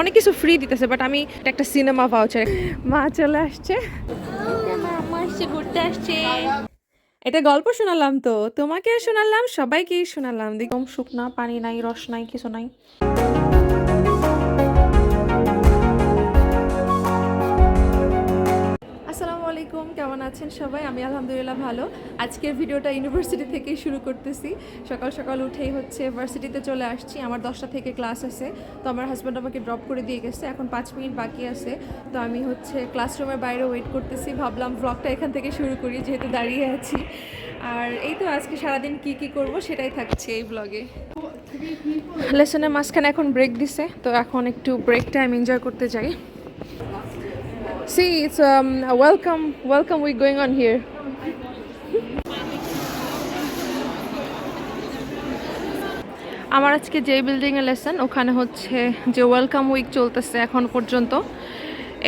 অনেক কিছু ফ্রি দিতেছে বাট আমি একটা সিনেমা ভাউচার মা চলে আসছে। মা আসছে ঘুরতে আসছে। এটা গল্প শোনালাম তো তোমাকে শোনালাম সবাইকেই শোনালাম। দেখুন শুকনা পানি নাই রস নাই কিছু নাই। আলাইকুম, কেমন আছেন সবাই? আমি আলহামদুলিল্লাহ ভালো। আজকের ভিডিওটা ইউনিভার্সিটি থেকেই শুরু করতেছি। সকাল সকাল উঠেই হচ্ছে ভার্সিটিতে চলে আসছি। আমার দশটা থেকে ক্লাস আছে। তো আমার হাজব্যান্ড আমাকে ড্রপ করে দিয়ে গেছে। এখন পাঁচ মিনিট বাকি আছে। তো আমি হচ্ছে ক্লাসরুমের বাইরে ওয়েট করতেছি। ভাবলাম ব্লগটা এখান থেকে শুরু করি, যেহেতু দাঁড়িয়ে আছি। আর এই তো আজকে সারাদিন কি কি করব সেটাই থাকছে এই ব্লগে লেসনের মাঝখানে এখন ব্রেক দিছে। তো এখন একটু ব্রেক টাইম এনজয় করতে যাই। See, it's um, a welcome, welcome week going on here. আমার আজকে যে বিল্ডিংয়ে লেসন ওখানে হচ্ছে যে ওয়েলকাম উইক চলতেছে এখন পর্যন্ত।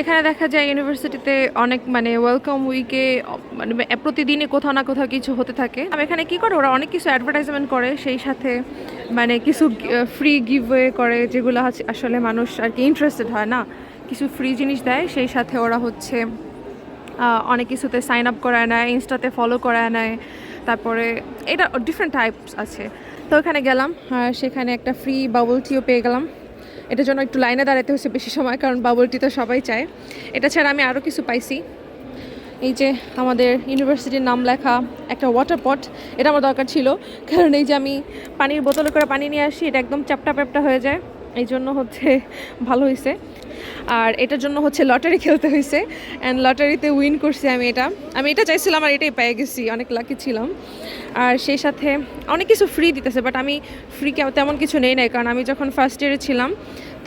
এখানে দেখা যায় ইউনিভার্সিটিতে অনেক মানে ওয়েলকাম উইকে মানে প্রতিদিনই কোথাও না কোথাও কিছু হতে থাকে। আর এখানে কি করে ওরা অনেক কিছু অ্যাডভার্টাইজমেন্ট করে সেই সাথে মানে কিছু ফ্রি গিভওয়ে করে যেগুলো আসলে মানুষ আর কি ইন্টারেস্টেড হয় না। কিছু ফ্রি জিনিস দেয়, সেই সাথে ওরা হচ্ছে অনেক কিছুতে সাইন আপ করায় নেয় ইনস্টাতে ফলো করায় নেয়, তারপরে এটা ডিফারেন্ট টাইপস আছে। তো ওখানে গেলাম আর সেখানে একটা ফ্রি বাবল টিও পেয়ে গেলাম। এটার জন্য একটু লাইনে দাঁড়াতে হচ্ছে বেশি সময়, কারণ বাবল টি তো সবাই চায়। এটা ছাড়া আমি আরও কিছু পাইছি। এই যে আমাদের ইউনিভার্সিটির নাম লেখা একটা ওয়াটার পট এটা আমার দরকার ছিল, কারণ এই যে আমি পানির বোতলে করে পানি নিয়ে আসি, এটা একদম চ্যাপটা প্যাপটা হয়ে যায়। এই জন্য হচ্ছে ভালো হয়েছে আর এটার জন্য হচ্ছে লটারি খেলতে হয়েছে অ্যান্ড লটারিতে উইন করছি আমি এটা। আমি এটা চাইছিলাম আর এটাই পেয়ে গেছি। অনেক লাকি ছিলাম। আর সেই সাথে অনেক কিছু ফ্রি দিতেছে বাট আমি ফ্রি তেমন কিছু নেই নাই। কারণ আমি যখন ফার্স্ট ইয়ারে ছিলাম,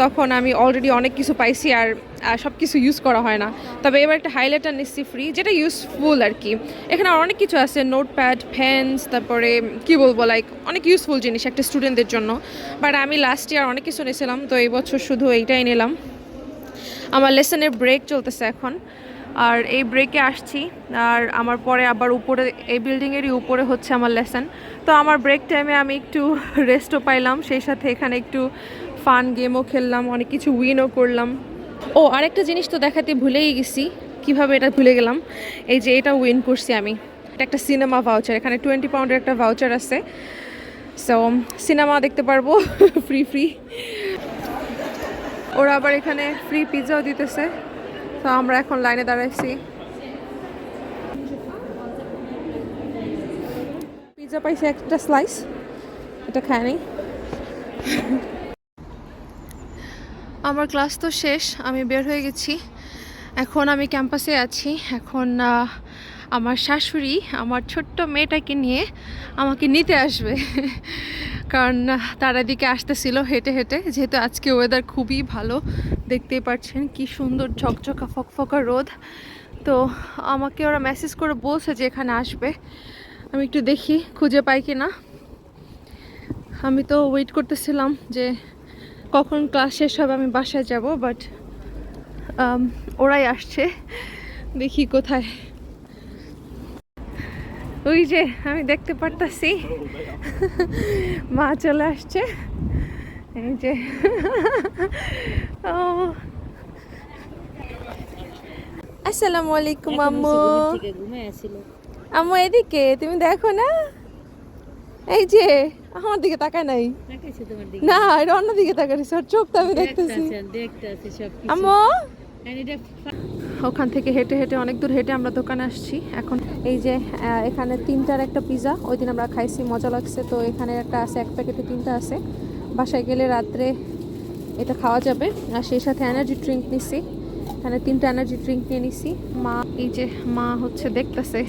তখন আমি অলরেডি অনেক কিছু পাইছি আর সব কিছু ইউজ করা হয় না। তবে এবার একটা হাইলাইটার নিচ্ছি ফ্রি যেটা ইউজফুল আর কি। এখানে অনেক কিছু আছে নোটপ্যাড ফ্যান্স তারপরে কি বলব লাইক অনেক ইউজফুল জিনিস একটা স্টুডেন্টদের জন্য। বাট আমি লাস্ট ইয়ার অনেক কিছু নিয়েছিলাম, তো এই বছর শুধু এইটাই নিলাম। আমার লেসনের ব্রেক চলতেছে এখন। আর এই ব্রেকে আসছি, আর আমার পরে আবার উপরে, এই বিল্ডিংয়েরই উপরে হচ্ছে আমার লেসন তো আমার ব্রেক টাইমে আমি একটু রেস্টও পাইলাম, সেই সাথে এখানে একটু ফান গেমও খেললাম, অনেক কিছু উইনও করলাম। ও, আরেকটা জিনিস তো দেখাতে ভুলেই গেছি, কীভাবে এটা ভুলে গেলাম? এই যে এটা উইন করছি আমি। এটা একটা সিনেমা ভাউচার এখানে টোয়েন্টি পাউন্ডের একটা ভাউচার আছে। সো সিনেমা দেখতে পারব ফ্রি ফ্রি ওরা আবার এখানে ফ্রি পিৎজাও দিতেছে। তো আমরা এখন লাইনে দাঁড়াইছি। পিৎজা পাইছে একটা স্লাইস এটা খায় নেই। আমার ক্লাস তো শেষ, আমি বের হয়ে গেছি। এখন আমি ক্যাম্পাসে আছি। এখন আমার শাশুড়ি আমার ছোট্ট মেয়েটাকে নিয়ে আমাকে নিতে আসবে। কারণ তার এদিকে আসতেছিল হেঁটে হেঁটে। যেহেতু আজকে ওয়েদার খুবই ভালো, দেখতেই পাচ্ছেন কি সুন্দর ঝকঝকা, ফকফকা রোদ। তো আমাকে ওরা মেসেজ করে বলছে যে এখানে আসবে। আমি একটু দেখি খুঁজে পাই কি না আমি তো ওয়েট করতেছিলাম যে কখন ক্লাস শেষ হবে, আমি বাসায় যাব বাট ওরাই আসছে। দেখি কোথায়। ওই যে আমি দেখতে পারতাছি। মা চলে আসছে। এই যে। ও। আসসালামু আলাইকুম আম্মু। আম্মু এদিকে তুমি দেখো না? এই যে আমার দিকে তাকায় নাই। না এটা অন্য দিকে তাকাইছে ওর চোখ তো আমি দেখতেছি। আম্মু? ওখান থেকে হেঁটে হেঁটে অনেক দূর হেঁটে আমরা দোকানে আসছি। এখন এই যে এখানে তিনটার একটা পিজা ওই দিন আমরা খাইছি, মজা লাগছে। তো এখানে একটা আছে, এক প্যাকেটে তিনটা আছে। বাসায় গেলে রাত্রে এটা খাওয়া যাবে। আর সেই সাথে এনার্জি ড্রিঙ্ক নিছি। এখানে তিনটা এনার্জি ড্রিঙ্ক নিয়ে নিছি। মা, এই যে মা হচ্ছে দেখতেছে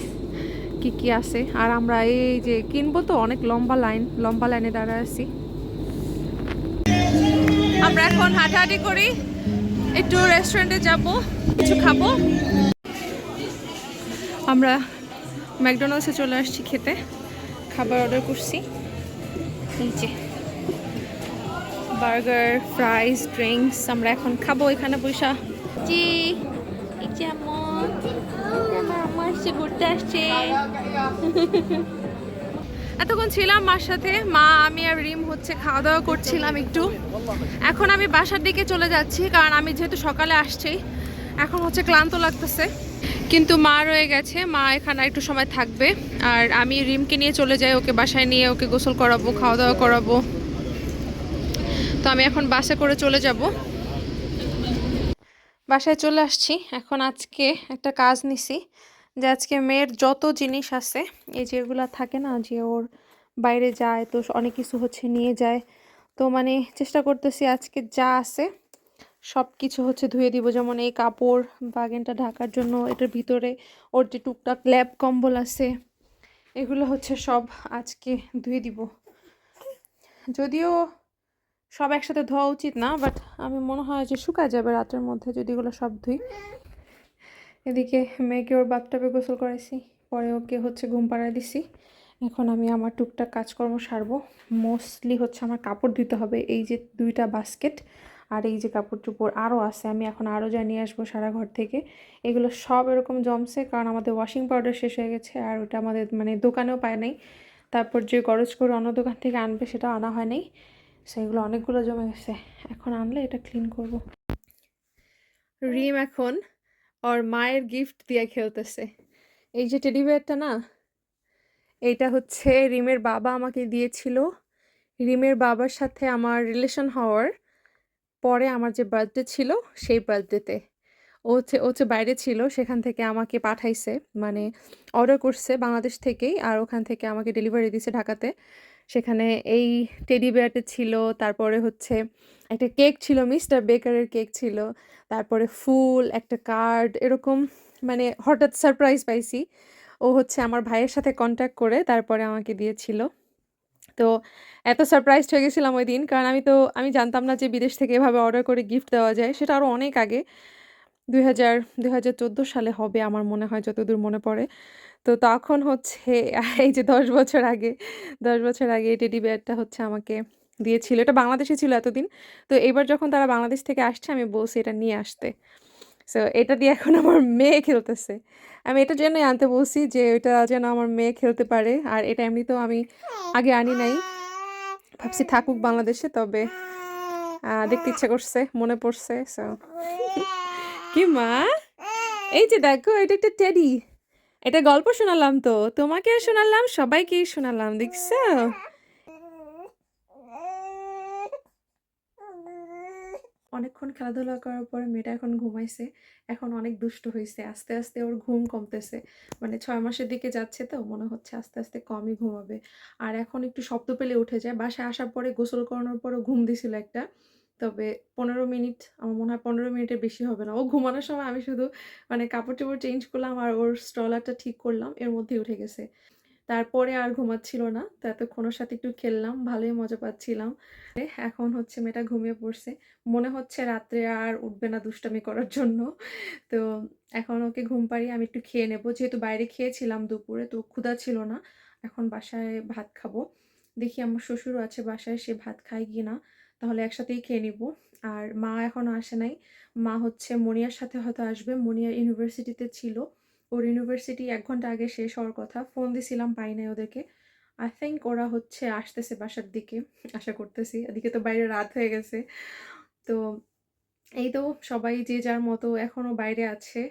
কি কি আছে। আর আমরা এই যে কিনবো তো অনেক লম্বা লাইন লম্বা লাইনে দাঁড়ায় আছি। আমরা এখন হাঁটাহাঁটি করি। একটু রেস্টুরেন্টে যাব, কিছু খাব। আমরা ম্যাকডোনাল্ডসে চলে আসছি খেতে। খাবার অর্ডার করছি। যে বার্গার ফ্রাইস ড্রিঙ্কস আমরা এখন খাব এখানে পয়সা জি, এই যে আম্মু আমার আসছে ঘুরতে আসছে। এতক্ষণ ছিলাম মার সাথে। মা, আমি আর রিম হচ্ছে খাওয়া দাওয়া করছিলাম একটু। এখন আমি বাসার দিকে চলে যাচ্ছি, কারণ আমি যেহেতু সকালে আসছি, এখন হচ্ছে ক্লান্ত লাগতেছে। কিন্তু মা রয়ে গেছে, মা এখানে একটু সময় থাকবে। আর আমি রিমকে নিয়ে চলে যাই, ওকে বাসায় নিয়ে ওকে গোসল করাবো, খাওয়া দাওয়া করাবো। তো আমি এখন বাসে করে চলে যাব। বাসায় চলে আসছি। এখন আজকে একটা কাজ নিছি। যে আজকে মেয়ের যত জিনিস আছে, এই যেগুলো থাকে না যে ওর বাইরে যায়, তো অনেক কিছু হচ্ছে নিয়ে যায়, তো মানে চেষ্টা করতেছি আজকে যা আছে সব কিছু হচ্ছে ধুয়ে দিব। যেমন এই কাপড় বাগেনটা ঢাকার জন্য এটার ভিতরে ওর যে টুকটাক ল্যাব কম্বল আছে, এগুলো হচ্ছে সব আজকে ধুয়ে দিব। যদিও সব একসাথে ধোয়া উচিত না, বাট আমি মনে হয় যে শুকায় যাবে রাতের মধ্যে যদি এগুলো সব ধুই। এদিকে মেয়েকে ওর বাথটাবে গোসল করাইছি, পরে ওকে হচ্ছে ঘুম পাড়ায় দিছি। এখন আমি আমার টুকটাক কাজকর্ম সারবো। মোস্টলি হচ্ছে আমার কাপড় ধুতে হবে, এই যে দুইটা বাস্কেট আর এই যে কাপড় চোপড় আরও আছে, আমি এখন আরও যা নিয়ে আসব সারা ঘর থেকে। এগুলো সব এরকম জমছে, কারণ আমাদের ওয়াশিং পাউডার শেষ হয়ে গেছে আর ওটা আমাদের মানে দোকানেও পায় নাই। তারপর যে গরজ করে অন্য দোকান থেকে আনবে সেটা আনা হয় নাই। সেগুলো অনেকগুলো জমে গেছে। এখন আনলে এটা ক্লিন করব। রিম এখন ওর মায়ের গিফট দিয়ে খেলতেছে। এই যে টেডি বিয়ারটা না, এইটা হচ্ছে রিমের বাবা আমাকে দিয়েছিল। রিমের বাবার সাথে আমার রিলেশন হওয়ার পরে আমার যে বার্থডে ছিল, সেই বার্থডেতে ও হচ্ছে ও হচ্ছে বাইরে ছিল, সেখান থেকে আমাকে পাঠাইছে মানে অর্ডার করছে বাংলাদেশ থেকেই, আর ওখান থেকে আমাকে ডেলিভারি দিছে ঢাকাতে। সেখানে এই টেডি বেয়ারটা ছিল, তারপরে হচ্ছে একটা কেক ছিল মিস্টার বেকারের কেক ছিল, তারপরে ফুল, একটা কার্ড এরকম মানে হঠাৎ সারপ্রাইজ পাইছি। ও হচ্ছে আমার ভাইয়ের সাথে কন্ট্যাক্ট করে তারপরে আমাকে দিয়েছিল। তো এত সারপ্রাইজ হয়ে গেছিলাম ওই দিন, কারণ আমি তো, আমি জানতাম না যে বিদেশ থেকে এভাবে অর্ডার করে গিফট দেওয়া যায়, সেটা আরও অনেক আগে। দুই হাজার হাজার চোদ্দ সালে হবে, আমার মনে হয়, যতদূর মনে পড়ে। তো তখন হচ্ছে এই যে দশ বছর আগে, দশ বছর আগে এই টেডি বেয়ারটা হচ্ছে আমাকে দিয়েছিল। এটা বাংলাদেশে ছিল এতদিন। তো এবার যখন তারা বাংলাদেশ থেকে আসছে, আমি বলছি এটা নিয়ে আসতে। সো এটা দিয়ে এখন আমার মেয়ে খেলতেছে। আমি এটা জন্যই আনতে বলছি যে, এটা যেন আমার মেয়ে খেলতে পারে। আর এটা এমনিতেও আমি আগে আনি নাই। ভাবছি থাকুক বাংলাদেশে, তবে দেখতে ইচ্ছা করছে, মনে পড়ছে সো কি মা? এই যে দেখো, এটা একটা টেডি এটা গল্প শোনালাম তো। তোমাকে শোনালাম সবাইকে শোনালাম, দেখছ? অনেকক্ষণ খেলাধুলা করার পরে মেয়েটা এখন ঘুমাইছে। এখন অনেক দুষ্ট হয়েছে আস্তে আস্তে ওর ঘুম কমতেছে। মানে ছয় মাসের দিকে যাচ্ছে তো, মনে হচ্ছে আস্তে আস্তে কমই ঘুমাবে। আর এখন একটু শব্দ পেলে উঠে যায়। বাসায় আসার পরে গোসল করানোর পরে ঘুম দিছিল একটা। তবে পনেরো মিনিট, আমার মনে হয় পনেরো মিনিটের বেশি হবে না। ও ঘুমানোর সময় আমি শুধু মানে কাপড় চোপড় চেঞ্জ করলাম আর ওর স্ট্রলারটা ঠিক করলাম, এর মধ্যেই উঠে গেছে। তারপরে আর ঘুমাচ্ছিল না, তো এতক্ষণ ওর সাথে একটু খেললাম, ভালোই মজা পাচ্ছিলাম। এখন হচ্ছে মেয়েটা ঘুমিয়ে পড়ছে। মনে হচ্ছে রাত্রে আর উঠবে না দুষ্টামি করার জন্য। তো এখন ওকে ঘুম পাড়িয়ে আমি একটু খেয়ে নেব। যেহেতু বাইরে খেয়েছিলাম দুপুরে, তো ক্ষুধা ছিল না। এখন বাসায় ভাত খাব। দেখি আমার শ্বশুরও আছে বাসায়, সে ভাত খায় কি না তাহলে একসাথেই খেয়ে নিব। আর মা এখনও আসে নাই। মা হচ্ছে মনিয়ার সাথে হয়তো আসবে। মনিয়া ইউনিভার্সিটিতে ছিল। ওর ইউনিভার্সিটি এক ঘণ্টা আগে শেষ হওয়ার কথা। ফোন দিছিলাম পাই নাই ওদেরকে। আই থিঙ্ক ওরা হচ্ছে আসতেছে বাসার দিকে। আশা করতেছি। এদিকে তো বাইরে রাত হয়ে গেছে। তো এই তো সবাই যে যার মতো এখনও বাইরে আছে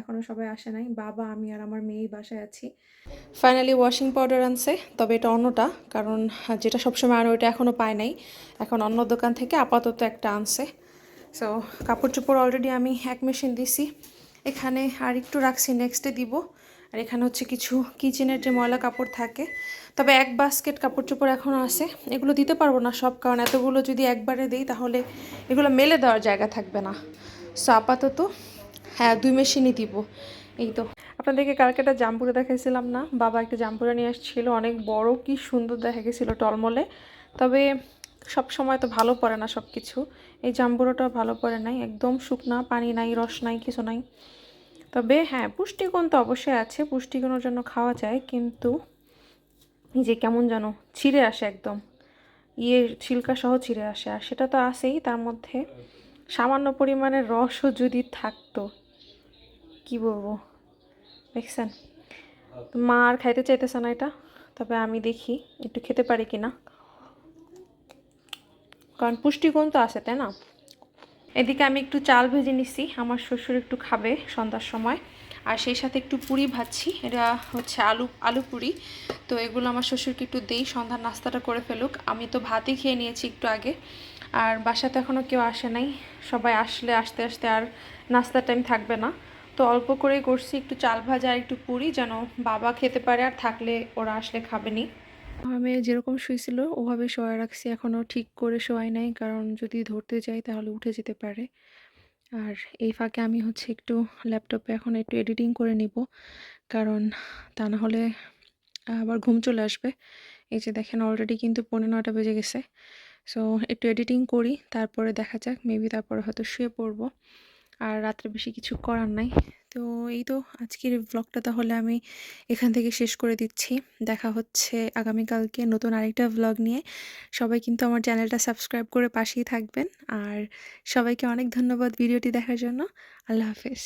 এখনও সবাই আসে নাই। বাবা, আমি আর আমার মেয়েই বাসায় আছি। ফাইনালি ওয়াশিং পাউডার আনছে, তবে এটা অন্যটা, কারণ যেটা সবসময় আনো ওটা এখনও পায় নাই। এখন অন্য দোকান থেকে আপাতত একটা আনছে। সো কাপড় চোপড় অলরেডি আমি এক মেশিন দিছি। এখানে আর একটু রাখছি নেক্সটে দিব। আর এখানে হচ্ছে কিছু কিচেনের যে ময়লা কাপড় থাকে, তবে এক বাস্কেট কাপড় চোপড় এখনও আছে। এগুলো দিতে পারব না সব, কারণ এতগুলো যদি একবারে দিই তাহলে এগুলো মেলে দেওয়ার জায়গা থাকবে না। সো আপাতত হ্যাঁ দুই মেশিনই দিব। এই তো। আপনাদেরকে কালকে একটা জাম্পুরে দেখাইছিলাম না? বাবা একটা জাম্পুরা নিয়ে আসছিল, অনেক বড়, কি সুন্দর দেখা গেছিল টলমলে। তবে সব সময় তো ভালো পড়ে না সব কিছু এই জাম্বুরাটা ভালো পড়ে নাই, একদম শুকনা, পানি নাই, রস নাই, কিছু নাই। তবে হ্যাঁ পুষ্টিগুণ তো অবশ্যই আছে, পুষ্টিগুণের জন্য খাওয়া যায়, কিন্তু যে কেমন যেন ছিঁড়ে আসে একদম। ইয়ে ছিলকা সহ ছিঁড়ে আসে, আর সেটা তো আসেই তার মধ্যে সামান্য পরিমাণে রসও যদি থাকতো, কি বলব? দেখছেন? মা আর খাইতে চাইতেছে না এটা, তবে আমি দেখি, একটু খেতে পারি কি না কারণ পুষ্টিগুণ তো আছে, তাই না? এদিকে আমি একটু চাল ভেজে নিছি, আমার শ্বশুর একটু খাবে সন্ধ্যার সময়। আর সেই সাথে একটু পুরি ভাজছি, এটা হচ্ছে আলু আলু পুরি। তো এগুলো আমার শ্বশুরকে একটু দেই, সন্ধ্যার নাস্তাটা করে ফেলুক। আমি তো ভাতই খেয়ে নিয়েছি একটু আগে। আর বাসাতে এখনও কেউ আসে নাই, সবাই আসলে আসতে আসতে আর নাস্তার টাইম থাকবে না। তো অল্প করেই করছি একটু চাল ভাজা আর একটু পুরি, যেন বাবা খেতে পারে আর থাকলে ওরা আসলে খাবে নি আমি যেরকম শুয়েছিল ওভাবে শোয়া রাখছি। এখনও ঠিক করে শোয়াই নাই, কারণ যদি ধরতে যাই তাহলে উঠে যেতে পারে। আর এই ফাঁকে আমি হচ্ছে একটু ল্যাপটপে এখন একটু এডিটিং করে নিব, কারণ তা না হলে আবার ঘুম চলে আসবে। এই যে দেখেন অলরেডি কিন্তু পনেরো নটা বেজে গেছে। সো একটু এডিটিং করি, তারপরে দেখা যাক মেবি তারপরে হয়তো শুয়ে পড়ব। আর রাত্রে বেশি কিছু করার নাই। তো এই তো আজকের ব্লগটা তাহলে আমি এখান থেকে শেষ করে দিচ্ছি। দেখা হচ্ছে আগামীকালকে নতুন আরেকটা ব্লগ নিয়ে। সবাই কিন্তু আমার চ্যানেলটা সাবস্ক্রাইব করে পাশেই থাকবেন। আর সবাইকে অনেক ধন্যবাদ ভিডিওটি দেখার জন্য। আল্লাহ হাফেজ।